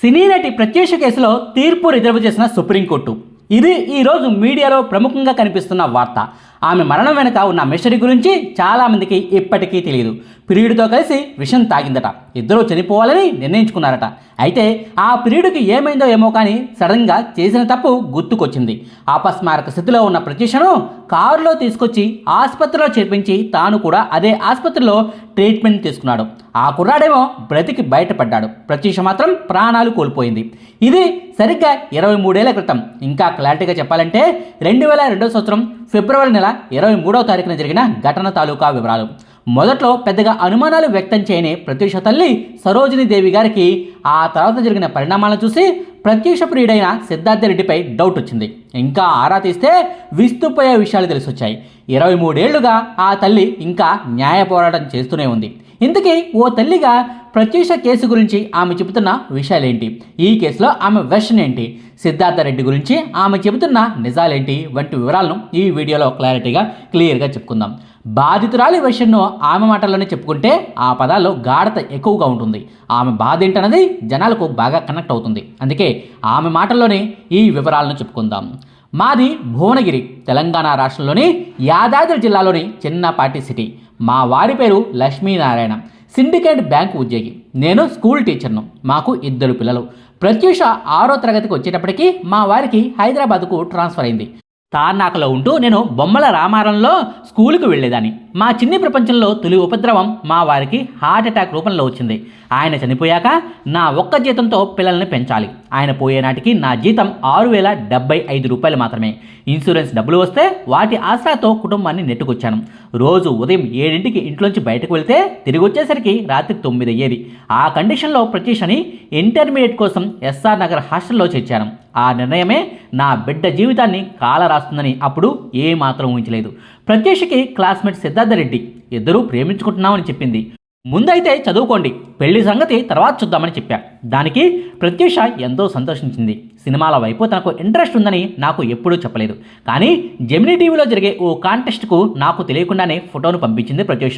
సినీ నటి ప్రత్యూష కేసులో తీర్పు రిజర్వ్ చేసిన సుప్రీంకోర్టు. ఇది ఈరోజు మీడియాలో ప్రముఖంగా కనిపిస్తున్న వార్త. ఆమె మరణం వెనుక ఉన్న మిస్టరీ గురించి చాలామందికి ఇప్పటికీ తెలియదు. ప్రియుడితో కలిసి విషం తాగిందట. ఇద్దరూ చనిపోవాలని నిర్ణయించుకున్నారట. అయితే ఆ ప్రియుడికి ఏమైందో ఏమో కానీ సడన్గా చేసిన తప్పు గుర్తుకొచ్చింది. అపస్మారక స్థితిలో ఉన్న ప్రత్యూషను కారులో తీసుకొచ్చి ఆసుపత్రిలో చేర్పించి తాను కూడా అదే ఆసుపత్రిలో ట్రీట్మెంట్ తీసుకున్నాడు. ఆ కుర్రాడేమో బ్రతికి బయటపడ్డాడు. ప్రత్యూష మాత్రం ప్రాణాలు కోల్పోయింది. ఇది సరిగ్గా ఇరవై మూడేళ్ళ క్రితం. ఇంకా క్లారిటీగా చెప్పాలంటే రెండు వేల రెండో సంవత్సరం ఫిబ్రవరి నెల ఇరవై మూడవ తారీఖున జరిగిన ఘటన తాలూకా వివరాలు. మొదట్లో పెద్దగా అనుమానాలు వ్యక్తం చేయని ప్రత్యూష తల్లి సరోజిని దేవి గారికి ఆ తర్వాత జరిగిన పరిణామాలను చూసి ప్రత్యూష ప్రియుడైన సిద్ధార్థ రెడ్డిపై డౌట్ వచ్చింది. ఇంకా ఆరా తీస్తే విస్తుపోయే విషయాలు తెలిసొచ్చాయి. ఇరవై మూడేళ్ళుగా ఆ తల్లి ఇంకా న్యాయ పోరాటం చేస్తూనే ఉంది. ఇంతకీ ఓ తల్లిగా ప్రత్యూష కేసు గురించి ఆమె చెబుతున్న విషయాలేంటి? ఈ కేసులో ఆమె వెర్షన్ ఏంటి సిద్ధార్థ రెడ్డి గురించి ఆమె చెబుతున్న నిజాలేంటి? వంటి వివరాలను ఈ వీడియోలో క్లారిటీగా క్లియర్గా చెప్పుకుందాం. బాధితురాలి వెర్షన్ను ఆమె మాటల్లోనే చెప్పుకుంటే ఆ పదాల్లో గాఢత ఎక్కువగా ఉంటుంది. ఆమె బాధ ఏంటన్నది జనాలకు బాగా కనెక్ట్ అవుతుంది. అందుకే ఆమె మాటల్లోనే ఈ వివరాలను చెప్పుకుందాం. మాది భువనగిరి తెలంగాణ రాష్ట్రంలోని యాదాద్రి జిల్లాలోని చిన్నపాటి సిటీ. మా వారి పేరు లక్ష్మీనారాయణ. సిండికేట్ బ్యాంకు ఉద్యోగి. నేను స్కూల్ టీచర్ను. మాకు ఇద్దరు పిల్లలు. ప్రత్యూష ఆరో తరగతికి వచ్చేటప్పటికి మా వారికి హైదరాబాద్కు ట్రాన్స్ఫర్ అయింది. తార్నాకలో ఉంటూ నేను బొమ్మల రామారంలో స్కూలుకు వెళ్ళేదాన్ని. మా చిన్ని ప్రపంచంలో తొలి ఉపద్రవం మా వారికి హార్ట్ అటాక్ రూపంలో వచ్చింది. ఆయన చనిపోయాక నా ఒక్క జీతంతో పిల్లల్ని పెంచాలి. ఆయన పోయే నాటికి నా జీతం ఆరు వేల డెబ్బై ఐదు రూపాయలు మాత్రమే. ఇన్సూరెన్స్ డబ్బులు వస్తే వాటి ఆశతో కుటుంబాన్ని నెట్టుకొచ్చాను. రోజు ఉదయం ఏడింటికి ఇంట్లోంచి బయటకు వెళ్తే తిరిగి వచ్చేసరికి రాత్రి తొమ్మిది అయ్యేది. ఆ కండిషన్లో ప్రత్యూషని ఇంటర్మీడియట్ కోసం ఎస్ఆర్ నగర్ హాస్టల్లో చేర్చాను. ఆ నిర్ణయమే నా బిడ్డ జీవితాన్ని కాల రాస్తుందని అప్పుడు ఏమాత్రం ఊహించలేదు. ప్రత్యూషకి క్లాస్మేట్ సిద్ధార్థ రెడ్డి ఇద్దరూ ప్రేమించుకుంటున్నామని చెప్పింది. ముందైతే చదువుకోండి పెళ్ళి సంగతి తర్వాత చూద్దామని చెప్పా. దానికి ప్రత్యూష ఎంతో సంతోషించింది. సినిమాల వైపు తనకు ఇంట్రెస్ట్ ఉందని నాకు ఎప్పుడూ చెప్పలేదు. కానీ జెమినీ టీవీలో జరిగే ఓ కాంటెస్ట్కు నాకు తెలియకుండానే ఫోటోను పంపించింది ప్రత్యూష.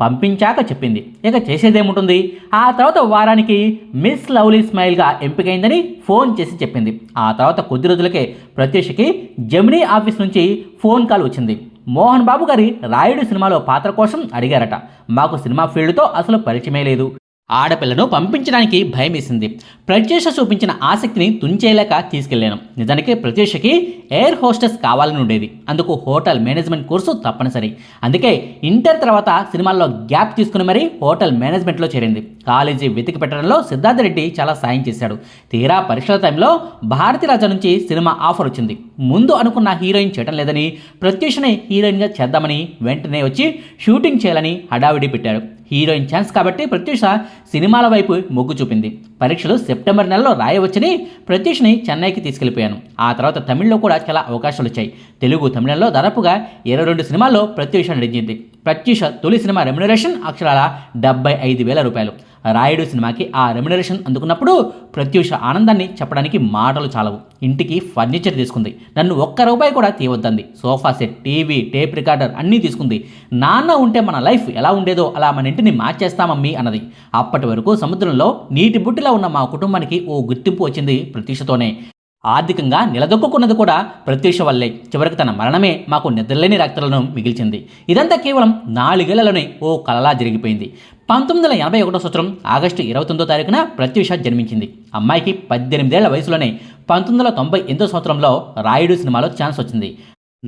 పంపించాక చెప్పింది. ఇక చేసేదేముంటుంది? ఆ తర్వాత వారానికి మిస్ లవ్లీ స్మైల్గా ఎంపికైందని ఫోన్ చేసి చెప్పింది. ఆ తర్వాత కొద్ది రోజులకే ప్రత్యూషకి జెమినీ ఆఫీస్ నుంచి ఫోన్ కాల్ వచ్చింది. మోహన్ బాబు గారి రాయుడు సినిమాలో పాత్ర కోసం అడిగారట. మాకు సినిమా ఫీల్డ్తో అసలు పరిచయమే లేదు. ఆడపిల్లను పంపించడానికి భయమేసింది. ప్రత్యూష చూపించిన ఆసక్తిని తుంచేలేక తీసుకెళ్ళాను. నిజానికి ప్రత్యూషకి ఎయిర్ హోస్టెస్ కావాలని ఉండేది. అందుకు హోటల్ మేనేజ్మెంట్ కోర్సు తప్పనిసరి. అందుకే ఇంటర్ తర్వాత సినిమాల్లో గ్యాప్ తీసుకుని మరీ హోటల్ మేనేజ్మెంట్లో చేరింది. కాలేజీ వెతికి పెట్టడంలో సిద్ధార్థ రెడ్డి చాలా సాయం చేశాడు. తీరా పరీక్షల టైంలో భారతీ రాజా నుంచి సినిమా ఆఫర్ వచ్చింది. ముందు అనుకున్న హీరోయిన్ చేయటం లేదని ప్రత్యూషనే హీరోయిన్గా చేద్దామని వెంటనే వచ్చి షూటింగ్ చేయాలని హడావిడి పెట్టాడు. హీరోయిన్ ఛాన్స్ కాబట్టి ప్రత్యూష సినిమాల వైపు మొగ్గు చూపింది. పరీక్షలు సెప్టెంబర్ నెలలో రాయవచ్చని ప్రత్యూష్ని చెన్నైకి తీసుకెళ్ళిపోయాను. ఆ తర్వాత తమిళ్ళో కూడా చాలా అవకాశాలు వచ్చాయి. తెలుగు తమిళంలో దాదాపుగా ఇరవై రెండు సినిమాల్లో ప్రత్యూష నటించింది. ప్రత్యూష తొలి సినిమా రెమ్యునరేషన్ అక్షరాల డెబ్బై ఐదు వేల రూపాయలు. రాయుడు సినిమాకి ఆ రెమ్యునరేషన్ అందుకున్నప్పుడు ప్రత్యూష ఆనందాన్ని చెప్పడానికి మాటలు చాలవు. ఇంటికి ఫర్నిచర్ తీసుకుంది. నన్ను ఒక్క రూపాయి కూడా తీయవద్దంది sofa set TV tape recorder అన్నీ తీసుకుంది. నాన్న ఉంటే మన లైఫ్ ఎలా ఉండేదో అలా మన ఇంటిని మార్చేస్తామమ్మీ అన్నది. అప్పటి వరకు సముద్రంలో నీటి బుట్టిలా ఉన్న మా కుటుంబానికి ఓ గుర్తింపు వచ్చింది ప్రత్యూషతోనే. ఆర్థికంగా నిలదొక్కున్నది కూడా ప్రత్యూష వల్లే. చివరికి తన మరణమే మాకు నిద్రలేని రక్తలను మిగిల్చింది. ఇదంతా కేవలం నాలుగేళ్ళలోనే ఓ కలలా జరిగిపోయింది. పంతొమ్మిది వందల ఎనభై ఒకటో సంవత్సరం ఆగస్టు ఇరవై తొమ్మిదో తారీఖున ప్రత్యూష జన్మించింది. అమ్మాయికి పద్దెనిమిదేళ్ళ వయసులోనే పంతొమ్మిది వందల తొంభై ఎనిమిదో సంవత్సరంలో రాయుడు సినిమాలో ఛాన్స్ వచ్చింది.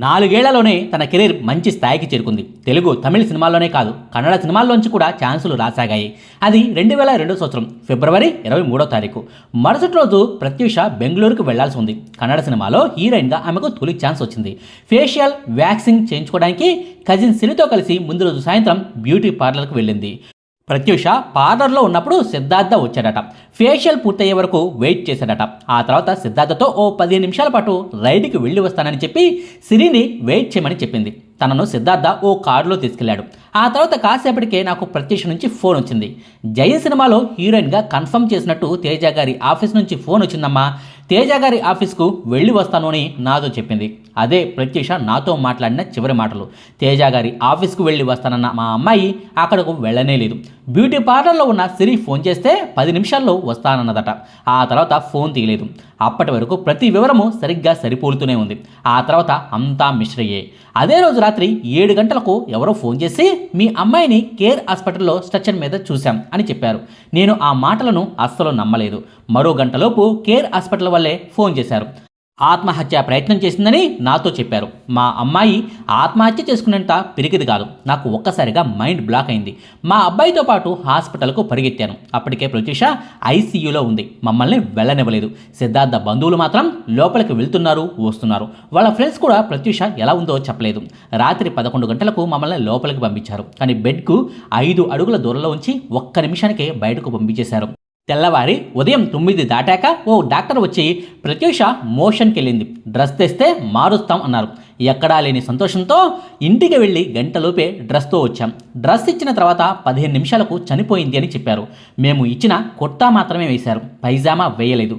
నాలుగేళ్ళలోనే తన కెరీర్ మంచి స్థాయికి చేరుకుంది. తెలుగు తమిళ సినిమాల్లోనే కాదు కన్నడ సినిమాల్లోంచి కూడా ఛాన్సులు రాసాగాయి. అది రెండు వేల రెండో సంవత్సరం ఫిబ్రవరి ఇరవై మూడో తారీఖు. మరుసటి రోజు ప్రత్యూష బెంగళూరుకు వెళ్ళాల్సి ఉంది. కన్నడ సినిమాలో హీరోయిన్గా ఆమెకు తొలి ఛాన్స్ వచ్చింది. ఫేషియల్ వ్యాక్సింగ్ చేయించుకోవడానికి కజిన్ సిరితో కలిసి ముందు రోజు సాయంత్రం బ్యూటీ పార్లర్కు వెళ్ళింది. ప్రత్యూష పార్లర్లో ఉన్నప్పుడు సిద్ధార్థ వచ్చాడట. ఫేషియల్ పూర్తయ్యే వరకు వెయిట్ చేశాడట. ఆ తర్వాత సిద్ధార్థతో ఓ పదిహేను నిమిషాల పాటు రైడ్కి వెళ్ళి వస్తానని చెప్పి సిరిని వెయిట్ చేయమని చెప్పింది. తనను సిద్ధార్థ ఓ కారులో తీసుకెళ్ళాడు. ఆ తర్వాత కాసేపటికే నాకు ప్రత్యక్ష నుంచి ఫోన్ వచ్చింది. జయన్ సినిమాలో హీరోయిన్గా కన్ఫర్మ్ చేసినట్టు తేజ గారి ఆఫీస్ నుంచి ఫోన్ వచ్చిందమ్మా. తేజ గారి ఆఫీస్కు వెళ్ళి వస్తాను అని నాతో చెప్పింది. అదే ప్రత్యూష నాతో మాట్లాడిన చివరి మాటలు. తేజ గారి ఆఫీస్కు వెళ్ళి వస్తానన్న మా అమ్మాయి అక్కడకు వెళ్ళనే లేదు. బ్యూటీ పార్లర్లో ఉన్న సిరి ఫోన్ చేస్తే పది నిమిషాల్లో వస్తానన్నదట. ఆ తర్వాత ఫోన్ తీయలేదు. అప్పటి వరకు ప్రతి వివరము సరిగ్గా సరిపోలుతూనే ఉంది. ఆ తర్వాత అంతా మిశ్రయ్యే. అదే రోజు రాత్రి ఏడు గంటలకు ఎవరో ఫోన్ చేసి మీ అమ్మాయిని కేర్ హాస్పిటల్లో స్ట్రక్చర్ మీద చూశాం అని చెప్పారు. నేను ఆ మాటలను అస్సలు నమ్మలేదు. మరో గంటలోపు కేర్ హాస్పిటల్ వల్లే ఫోన్ చేశారు. ఆత్మహత్య ప్రయత్నం చేసిందని నాతో చెప్పారు. మా అమ్మాయి ఆత్మహత్య చేసుకునేంత పెరిగిది కాదు. నాకు ఒక్కసారిగా మైండ్ బ్లాక్ అయింది. మా అబ్బాయితో పాటు హాస్పిటల్కు పరిగెత్తాను. అప్పటికే ప్రత్యూష ఐసీయూలో ఉంది. మమ్మల్ని వెళ్ళనివ్వలేదు. సిద్ధార్థ బంధువులు మాత్రం లోపలికి వెళ్తున్నారు వస్తున్నారు. వాళ్ళ ఫ్రెండ్స్ కూడా ప్రత్యూష ఎలా ఉందో చెప్పలేదు. రాత్రి పదకొండు గంటలకు మమ్మల్ని లోపలికి పంపించారు. కానీ బెడ్కు ఐదు అడుగుల దూరంలో ఉంచి ఒక్క నిమిషానికే బయటకు పంపించేశారు. తెల్లవారి ఉదయం తొమ్మిది దాటాక ఓ డాక్టర్ వచ్చి ప్రత్యూష మోషన్కి వెళ్ళింది డ్రెస్ తెస్తే మారుస్తాం అన్నారు. ఎక్కడా లేని సంతోషంతో ఇంటికి వెళ్ళి గంటలోపే డ్రెస్తో వచ్చాం. డ్రెస్ ఇచ్చిన తర్వాత పదిహేను నిమిషాలకు చనిపోయింది అని చెప్పారు. మేము ఇచ్చిన కుర్తా మాత్రమే వేశారు. పైజామా వేయలేదు.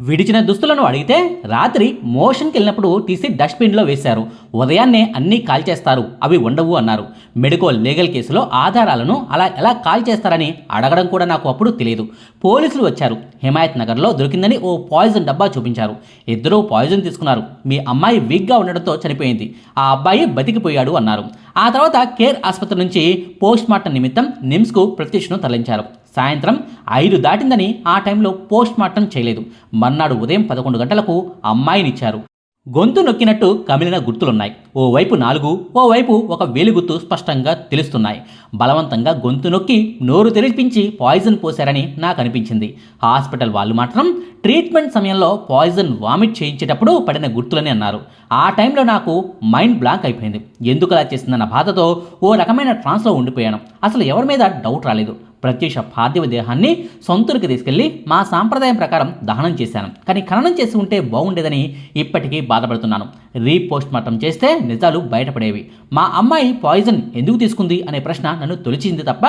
విడిచిన దుస్తులను అడిగితే రాత్రి మోషన్కి వెళ్ళినప్పుడు తీసి డస్ట్బిన్లో వేశారు. ఉదయాన్నే అన్నీ కాల్ చేస్తారు. అవి ఉండవు అన్నారు. మెడికల్ లీగల్ కేసులో ఆధారాలను అలా ఎలా కాల్ చేస్తారని అడగడం కూడా నాకు అప్పుడు తెలియదు. పోలీసులు వచ్చారు. హిమాయత్ నగర్లో దొరికిందని ఓ పాయిజన్ డబ్బా చూపించారు. ఇద్దరూ పాయిజన్ తీసుకున్నారు. మీ అమ్మాయి వీక్గా ఉండడంతో చనిపోయింది. ఆ అబ్బాయి బతికిపోయాడు అన్నారు. ఆ తర్వాత కేర్ ఆసుపత్రి నుంచి పోస్ట్ మార్టం నిమిత్తం నిమ్స్కు ప్రత్యక్షను తరలించారు. సాయంత్రం ఐదు దాటిందని ఆ టైంలో పోస్ట్ మార్టం చేయలేదు. మర్నాడు ఉదయం పదకొండు గంటలకు అమ్మాయినిచ్చారు. గొంతు నొక్కినట్టు కమిలిన గుర్తులున్నాయి. ఓవైపు నాలుగు ఓవైపు ఒక వేలి గుర్తు స్పష్టంగా తెలుస్తున్నాయి. బలవంతంగా గొంతు నొక్కి నోరు తెరిపించి పాయిజన్ పోశారని నాకు అనిపించింది హాస్పిటల్ వాళ్ళు మాత్రం ట్రీట్మెంట్ సమయంలో పాయిజన్ వామిట్ చేయించేటప్పుడు పడిన గుర్తులని అన్నారు. ఆ టైంలో నాకు మైండ్ బ్లాంక్ అయిపోయింది. ఎందుకు అలా చేసిందన్న బాధతో ఓ రకమైన ట్రాన్స్లో ఉండిపోయాను. అసలు ఎవరి మీద డౌట్ రాలేదు. ప్రత్యక్ష పార్థివ దేహాన్ని సొంతూరికి తీసుకెళ్ళి మా సాంప్రదాయం ప్రకారం దహనం చేశాను. కానీ ఖననం చేసి ఉంటే బాగుండేదని ఇప్పటికీ బాధపడుతున్నాను. రీపోస్ట్ మార్టం చేస్తే నిజాలు బయటపడేవి. మా అమ్మాయి పాయిజన్ ఎందుకు తీసుకుంది అనే ప్రశ్న నన్ను తొలిచింది తప్ప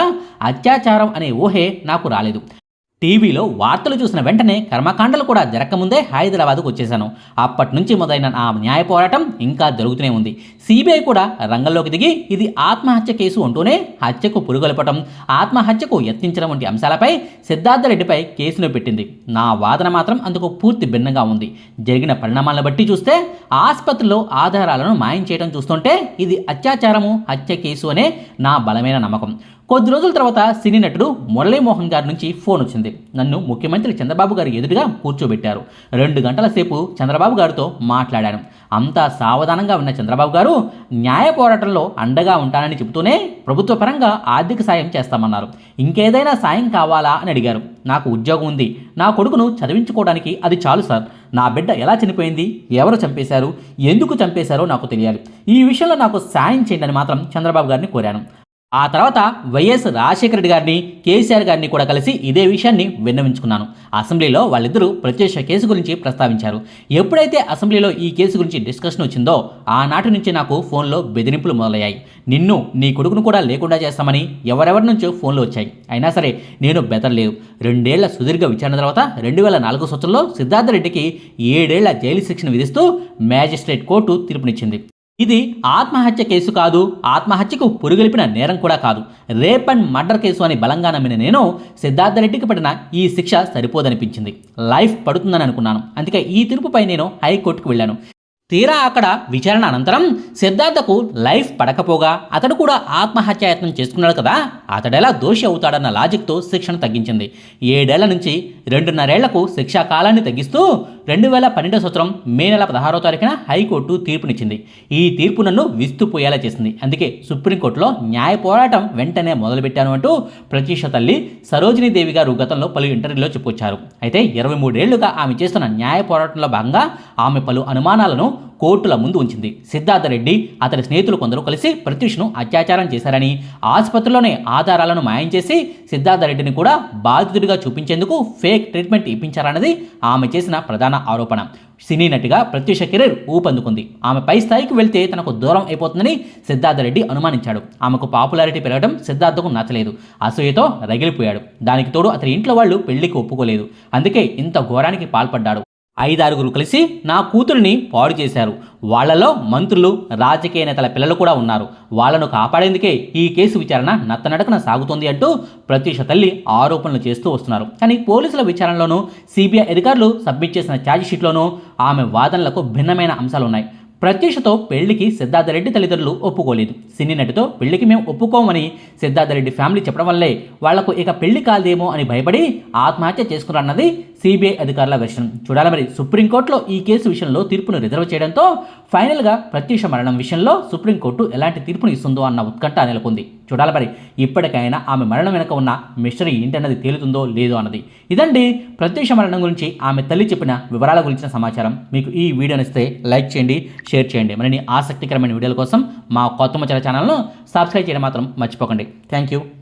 అత్యాచారం అనే ఊహే నాకు రాలేదు. టీవీలో వార్తలు చూసిన వెంటనే కర్మకాండలు కూడా జరగకముందే హైదరాబాద్కు వచ్చేశాను. అప్పటి నుంచి మొదలైన ఆ న్యాయ పోరాటం ఇంకా జరుగుతూనే ఉంది. సిబిఐ కూడా రంగంలోకి దిగి ఇది ఆత్మహత్య కేసు అంటూనే హత్యకు పురుగొలపటం ఆత్మహత్యకు యత్నించడం వంటి అంశాలపై సిద్ధార్థ రెడ్డిపై కేసును పెట్టింది. నా వాదన మాత్రం అందుకు పూర్తి భిన్నంగా ఉంది. జరిగిన పరిణామాలను బట్టి చూస్తే ఆసుపత్రిలో ఆధారాలను మాయం చేయడం చూస్తుంటే ఇది అత్యాచారము హత్య కేసు అనే నా బలమైన నమ్మకం. కొద్ది రోజుల తర్వాత సినీ నటుడు మురళీమోహన్ గారి నుంచి ఫోన్ వచ్చింది. నన్ను ముఖ్యమంత్రి చంద్రబాబు గారి ఎదురుగా కూర్చోబెట్టారు. రెండు గంటల సేపు చంద్రబాబు గారితో మాట్లాడాను. అంతా సావధానంగా ఉన్న చంద్రబాబు గారు న్యాయ పోరాటంలో అండగా ఉంటానని చెబుతూనే ప్రభుత్వ పరంగా ఆర్థిక సాయం చేస్తామన్నారు. ఇంకేదైనా సాయం కావాలా అని అడిగారు. నాకు ఉద్యోగం ఉంది. నా కొడుకును చదివించుకోవడానికి అది చాలు సార్. నా బిడ్డ ఎలా చనిపోయింది? ఎవరు చంపేశారు? ఎందుకు చంపేశారో నాకు తెలియాలి. ఈ విషయంలో నాకు సాయం చేయండి అని మాత్రం చంద్రబాబు గారిని కోరాను. ఆ తర్వాత వైఎస్ రాజశేఖర రెడ్డి గారిని కేసీఆర్ గారిని కూడా కలిసి ఇదే విషయాన్ని విన్నవించుకున్నాను. అసెంబ్లీలో వాళ్ళిద్దరూ ప్రత్యక్ష కేసు గురించి ప్రస్తావించారు. ఎప్పుడైతే అసెంబ్లీలో ఈ కేసు గురించి డిస్కషన్ వచ్చిందో ఆనాటి నుంచి నాకు ఫోన్లో బెదిరింపులు మొదలయ్యాయి. నిన్ను నీ కొడుకును కూడా లేకుండా చేస్తామని ఎవరెవరి నుంచో ఫోన్లు వచ్చాయి. అయినా సరే నేను బెదరలేదు రెండేళ్ళ సుదీర్ఘ విచారణ తర్వాత రెండు వేల నాలుగు సంవత్సరంలో సిద్ధార్థ రెడ్డికి ఏడేళ్ళ జైలు శిక్షను విధిస్తూ మ్యాజిస్ట్రేట్ కోర్టు తీర్పునిచ్చింది. ఇది ఆత్మహత్య కేసు కాదు ఆత్మహత్యకు పురుగొలిపిన నేరం కూడా కాదు. రేప్ అండ్ మర్డర్ కేసు అని బలంగా నమ్మిన నేను సిద్ధార్థ రెడ్డికి పడిన ఈ శిక్ష సరిపోదనిపించింది. లైఫ్ పడుతుందని అనుకున్నాను. అందుకే ఈ తీర్పుపై నేను హైకోర్టుకు వెళ్ళాను. తీరా అక్కడ విచారణ అనంతరం సిద్ధార్థకు లైఫ్ పడకపోగా అతడు కూడా ఆత్మహత్యాయత్నం చేసుకున్నాడు కదా అతడెలా దోషి అవుతాడన్న లాజిక్తో శిక్షను తగ్గించింది. ఏడేళ్ళ నుంచి రెండున్నరేళ్ళకు శిక్షా కాలాన్ని తగ్గిస్తూ రెండు వేల పన్నెండో సంవత్సరం మే నెల పదహారో తారీఖున హైకోర్టు తీర్పునిచ్చింది. ఈ తీర్పు నన్ను విస్తుపోయేలా చేసింది. అందుకే సుప్రీంకోర్టులో న్యాయ పోరాటం వెంటనే మొదలుపెట్టాను అంటూ ప్రతీష తల్లి సరోజినీ దేవి గారు గతంలో పలు ఇంటర్వ్యూలో చెప్పుకొచ్చారు. అయితే ఇరవై మూడేళ్ళుగా ఆమె చేస్తున్న న్యాయ పోరాటంలో భాగంగా ఆమె పలు అనుమానాలను కోర్టుల ముందు ఉంచింది. సిద్ధార్థ రెడ్డి అతని స్నేహితులు కొందరు కలిసి ప్రత్యూష్ను అత్యాచారం చేశారని ఆసుపత్రిలోనే ఆధారాలను మాయం చేసి సిద్ధార్థ రెడ్డిని కూడా బాధితుడిగా చూపించేందుకు ఫేక్ ట్రీట్మెంట్ ఇప్పించారన్నది ఆమె చేసిన ప్రధాన ఆరోపణ. సినీ నటిగా ప్రత్యూష కెరీర్ ఊపందుకుంది. ఆమె పై స్థాయికి వెళ్తే తనకు దూరం అయిపోతుందని సిద్ధార్థ రెడ్డి అనుమానించాడు. ఆమెకు పాపులారిటీ పెరగడం సిద్ధార్థకు నచ్చలేదు. అసూయతో రగిలిపోయాడు. దానికి తోడు అతని ఇంట్లో వాళ్ళు పెళ్ళికి ఒప్పుకోలేదు. అందుకే ఇంత ఘోరానికి పాల్పడ్డాడు. ఐదారుగురు కలిసి నా కూతురిని పాడు చేశారు. వాళ్ళలో మంత్రులు రాజకీయ నేతల పిల్లలు కూడా ఉన్నారు. వాళ్ళను కాపాడేందుకే ఈ కేసు విచారణ నత్తనడకన సాగుతోంది అంటూ ప్రత్యూష తల్లి ఆరోపణలు చేస్తూ వస్తున్నారు. కానీ పోలీసుల విచారణలోనూ సిబిఐ అధికారులు సబ్మిట్ చేసిన ఛార్జ్షీట్లోనూ ఆమె వాదనలకు భిన్నమైన అంశాలు ఉన్నాయి ప్రత్యూషతో పెళ్ళికి సిద్ధార్థరెడ్డి తల్లిదండ్రులు ఒప్పుకోలేదు. సినీ నటితో పెళ్ళికి మేము ఒప్పుకోమని సిద్ధార్థరెడ్డి ఫ్యామిలీ చెప్పడం వల్లే వాళ్ళకు ఇక పెళ్ళి కాదేమో అని భయపడి ఆత్మహత్య చేసుకున్నారన్నది సిబిఐ అధికారుల వెర్షన్. చూడాలి మరి సుప్రీంకోర్టులో ఈ కేసు విషయంలో తీర్పును రిజర్వ్ చేయడంతో ఫైనల్గా ప్రత్యూష మరణం విషయంలో సుప్రీంకోర్టు ఎలాంటి తీర్పును ఇస్తుందో అన్న ఉత్కంఠ నెలకొంది. చూడాలి మరి ఇప్పటికైనా ఆమె మరణం వెనుక ఉన్న మిస్టరీ ఏంటన్నది తేలుతుందో లేదో అన్నది. ఇదండి ప్రత్యూష మరణం గురించి ఆమె తల్లి చెప్పిన వివరాల గురించిన సమాచారం. మీకు ఈ వీడియోని ఇస్తే లైక్ చేయండి షేర్ చేయండి. మరిన్ని ఆసక్తికరమైన వీడియోల కోసం మా కొత్త ముచ్చల ఛానల్ను సబ్స్క్రైబ్ చేయడం మాత్రం మర్చిపోకండి. Thank you.